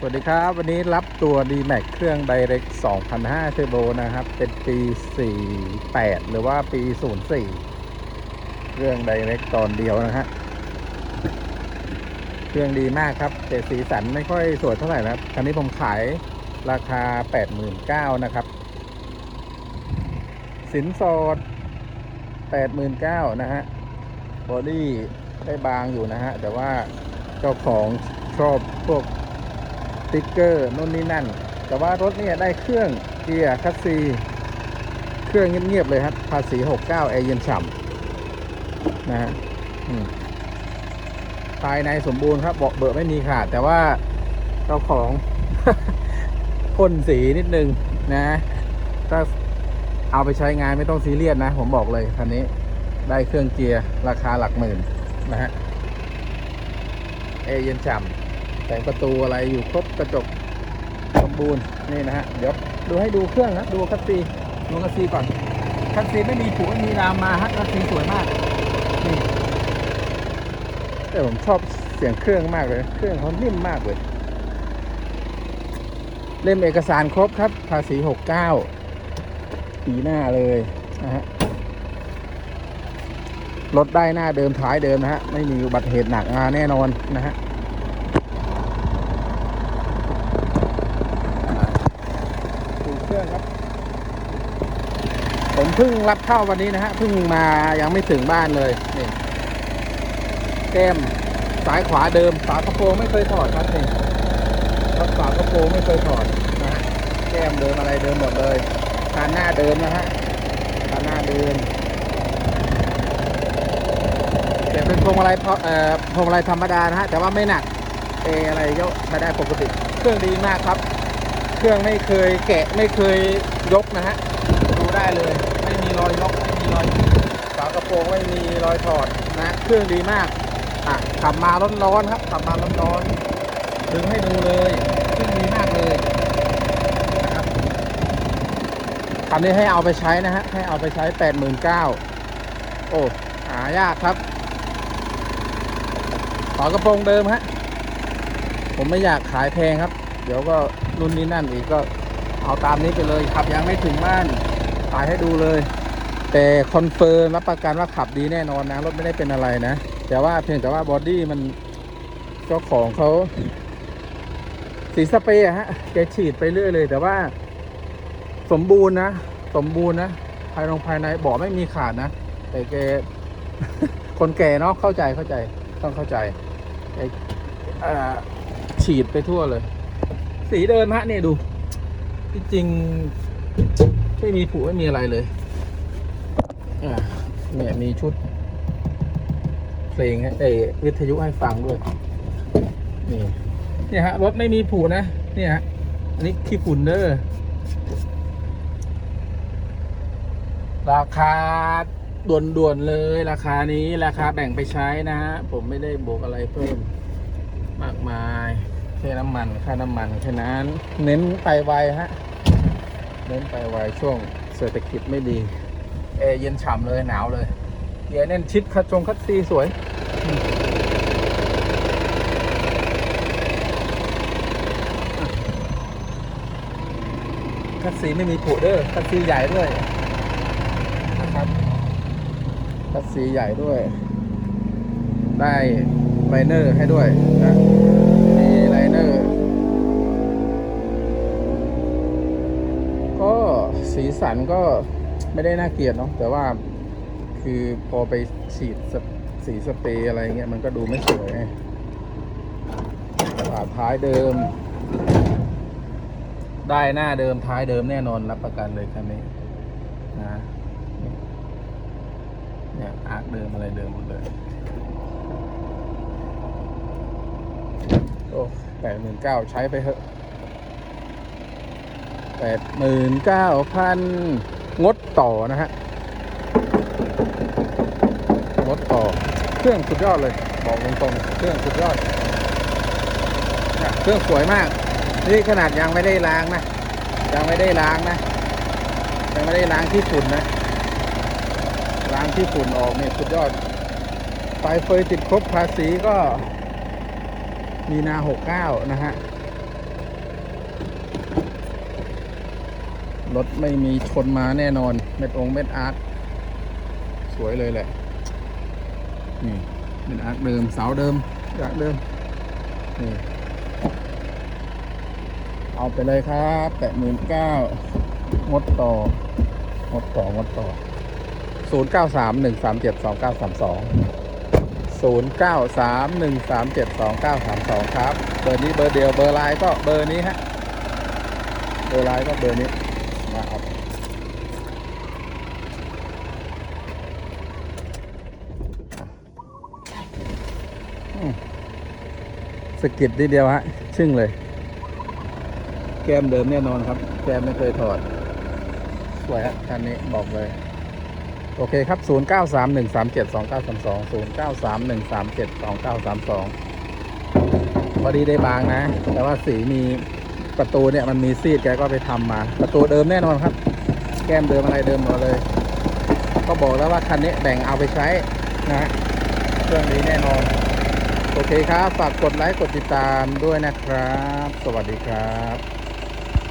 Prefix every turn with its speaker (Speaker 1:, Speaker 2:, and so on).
Speaker 1: สวัสดีครับ วันนี้รับตัว d m a x เครื่อง Direct 2005 Turbo นะครับ เป็นปี 48 หรือว่าปี 04 เครื่อง Direct ตอนเดียวนะฮะเครื่องดีมากครับ แต่สีสันไม่ค่อยสวยเท่าไหร่นะครับ คันนี้ผมขายราคา 89,000นะครับ สินสอด 89,000นะฮะบอดี้ได้บางอยู่นะฮะ แต่ว่าเจ้าของชอบพวก ติ๊กเกอร์นู่นนี่นั่น แต่ว่ารถเนี่ยได้เครื่องเกียร์คัสซีเครื่องเงียบๆเลยครับ ภาษี69แอร์เย็นฉ่ำนะฮะภายในสมบูรณ์ครับเบาะเบอะไม่มีขาด แต่ว่าเจ้าของพ่นสีนิดนึงนะถ้าเอาไปใช้งานไม่ต้องซีเรียสนะ ผมบอกเลยคันนี้ได้เครื่องเกียร์ราคาหลักหมื่นนะฮะแอเย็นฉ่ำ แต่งประตูอะไรอยู่ครบกระจกสมบูรณ์นี่นะฮะเดี๋ยวดูให้ดูเครื่องนะดูคัสซีดูคัสซีก่อนคัสซีไม่มีผูไม่มีรามมาฮะคัสซีสวยมากนี่แต่ผมชอบเสียงเครื่องมากเลย เครื่องเขานิ่มมากเลย เล่มเอกสารครบครับ ภาษี69ปีหน้าเลยนะฮะรถได้หน้าเดิมท้ายเดิมนะฮะ ไม่มีอุบัติเหตุหนักมาแน่นอนนะฮะ ดูเค รื่องครับ ผมเพิ่งรับเข้าวันนี้นะฮะเพิ่งมายังไม่ถึงบ้านเลยนี่แก้มซ้ายขวาเดิมฝากระโปรงไม่เคยถอดครับนี่ครับฝากระโปรงไม่เคยถอดนะฮะแก้มเดิมอะไรเดิมหมดเลยคานหน้าเดิมนะฮะคานหน้าเดิมแต่เป็นพวงมาลัยเพราะเอ่อพวงมาลัยธรรมดานะฮะแต่ว่าไม่หนักเออะไรก็ไม่ได้ปกติ เครื่องดีมากครับ เครื่องไม่เคยแกะไม่เคยยกนะฮะดูได้เลยไม่มีรอยยกไม่มีรอยฝากระโปรงไม่มีรอยถอดนะเครื่องดีมากอะขับมาร้อนๆครับขับมาร้อนๆดึงให้ดูเลยเครื่องดีมากเลยนะครับคันนี้ให้เอาไปใช้นะฮะให้เอาไปใช้แปดหมื่นเก้าโอ้หายากครับฝากระโปรงเดิมฮะผมไม่อยากขายแพงครับ เดี๋ยวก็ รุ่นนี้นั่นอีกก็เอาตามนี้ไปเลยขับยังไม่ถึงบ้านถ่ายให้ดูเลย แต่คอนเฟิร์มรับประกันว่าขับดีแน่นอนนะรถไม่ได้เป็นอะไรนะ แต่ว่าเพียงแต่ว่าบอดี้มันเจ้าของเขาสีสเปรย์ฮะแกฉีดไปเรื่อยเลย แต่ว่า สมบูรณ์นะ สมบูรณ์นะภายในภายในบาะไม่มีขาดนะ แต่แกคนแก่เนาะเข้าใจเข้าใจต้องเข้าใจแกเอ่อฉีดไปทั่วเลย สีเดิมฮะเนี่ยดูที่จริงไม่มีผูไม่มีอะไรเลยอะเนี่ยมีชุด เพลงให้เอยวิทยุให้ฟังด้วยนี่เนี่ยฮะรถไม่มีผูนะเนี่ยฮะอันนี้ขี้ฝุ่นเด้อราคาด่วนๆเลย ราคานี้ราคาแบ่งไปใช้นะฮะผมไม่ได้บวกอะไรเพิ่มมากมาย แค่น้ำมันค่าน้ำมันแค่นั้นเน้นไปไวฮะเน้นไปไวช่วงเศรษฐกิจไม่ดีเอเย็นฉ่ำเลยหนาวเลยเกียร์เน้นชิดคัดจงคัดซีสวยคัดซีไม่มีผุเด้อคัดซีใหญ่ด้วยนะครับคัดซีใหญ่ด้วย ได้ไลเนอร์ให้ด้วยนะมีไลเนอร์ ก็ สีสันก็ไม่ได้น่าเกลียดเนาะแต่ว่าคือพอไปฉีดส,สีสเปรย์อะไรเงี้ยมันก็ดูไม่สวยฝาท้ายเดิม ได้หน้าเดิมท้ายเดิมแน่นอนรับประกันเลยคันนี้นะเนี่ยอาร์คเดิมอะไรเดิมหมดเลยโอ้แปดหมื่นเก้าใช้ไปเถอะ แปดหมื่นเก้าพันงดต่อนะฮะงดต่อ เครื่องสุดยอดเลย บอกตรงๆเครื่องสุดยอดเนี่ยเครื่องสวยมาก นี่ขนาดยังไม่ได้ล้างนะ ยังไม่ได้ล้างนะ ยังไม่ได้ล้างที่ฝุ่นนะ ล้างที่ฝุ่นออกเนี่ยสุดยอดไฟเฟยติดครบภาษีก็มีนาหกเก้านะฮะ รถไม่มีชนมาแน่นอน เม็ดองเม็ดอาร์ตสวยเลยแหละ นี่เม็ดอาร์ตเดิมเสาเดิมจากเดิม นี่ เอาไปเลยครับแปดหมื่นเก้างดต่องดต่องดต่อศูนย์เก้าสามหนึ่งสามเจ็ดสองเก้าสามสองศูนย์เก้าสามหนึ่งสามเจ็ดสองเก้าสามสองครับ เบอร์นี้เบอร์เดียวเบอร์ไลน์ก็เบอร์นี้ฮะ เบอร์ไลน์ก็เบอร์นี้ นะครับสกิดนิดเดียวฮะ ชึ่งเลย แก้มเดิมแน่นอนครับ แก้มไม่เคยถอด สวยฮะคันนี้บอกเลย โอเคครับ 0931372932 0931372932 พอดีได้บางนะ แต่ว่าสีมี ประตูเนี่ยมันมีซีดแกก็ไปทำมา ประตูเดิมแน่นอนครับ แก้มเดิมอะไรเดิมหมดเลย ก็บอกแล้วว่าคันนี้แบ่งเอาไปใช้นะฮะเครื่องนี้แน่นอน โอเคครับ ฝากกดไลค์กดติดตามด้วยนะครับ สวัสดีครับ